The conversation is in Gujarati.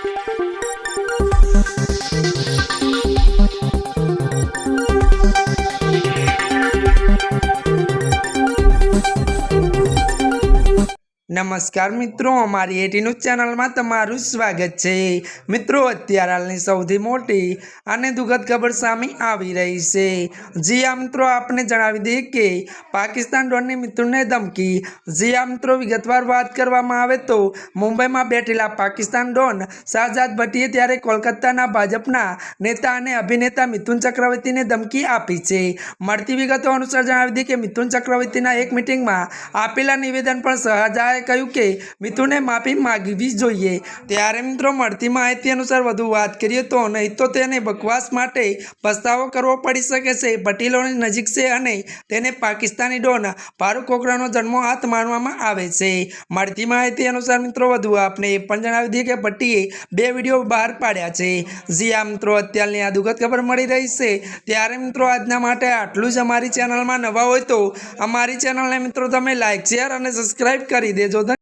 Thank you. નમસ્કાર મિત્રો, અમારી એટી ન્યૂઝ ચેનલમાં તમારું સ્વાગત છે. મિત્રો, અત્યારે હાલની સૌથી મોટી અને દુઃખદ ખબર સામે આવી રહી છે. જી આ મિત્રો, આપને જણાવી દઈએ કે પાકિસ્તાન ડોનની મિત્રોને ધમકી. જી આ મિત્રો, વિગતવાર વાત કરવામાં આવે તો મુંબઈમાં બેઠેલા પાકિસ્તાન ડોન શાહજાદ ભટ્ટીએ ત્યારે કોલકાતાના ભાજપના નેતા અને અભિનેતા મિથુન ચક્રવર્તીને ધમકી આપી છે. મળતી વિગતો અનુસાર જણાવી દઈએ કે મિથુન ચક્રવર્તીના એક મિટિંગમાં આપેલા નિવેદન પણ શાહજહાએ કહ્યું કે મિત્રોને માફી માગવી જોઈએ. ત્યારે મિત્રો મળતી માહિતી અનુસાર વધુ વાત કરીએ તો નહીં તો તેને બકવાસ માટે પસ્તાવો કરવો પડી શકે છે. પટેલોની નજીક છે અને તેને પાકિસ્તાની ડોન ફારૂક કોકરાનો જન્મ હાથ માનવામાં આવે છે. મળતી માહિતી અનુસાર મિત્રો વધુ આપને એ પણ જણાવી દઈએ કે ભટ્ટીએ બે વીડિયો બહાર પાડ્યા છે. જી આ મિત્રો, અત્યારની આ દુઃખદ ખબર મળી રહી છે. ત્યારે મિત્રો આજના માટે આટલું જ અમારી ચેનલમાં નવા હોય તો અમારી ચેનલને મિત્રો તમે લાઈક, શેર અને સબસ્ક્રાઈબ કરી દેજો. da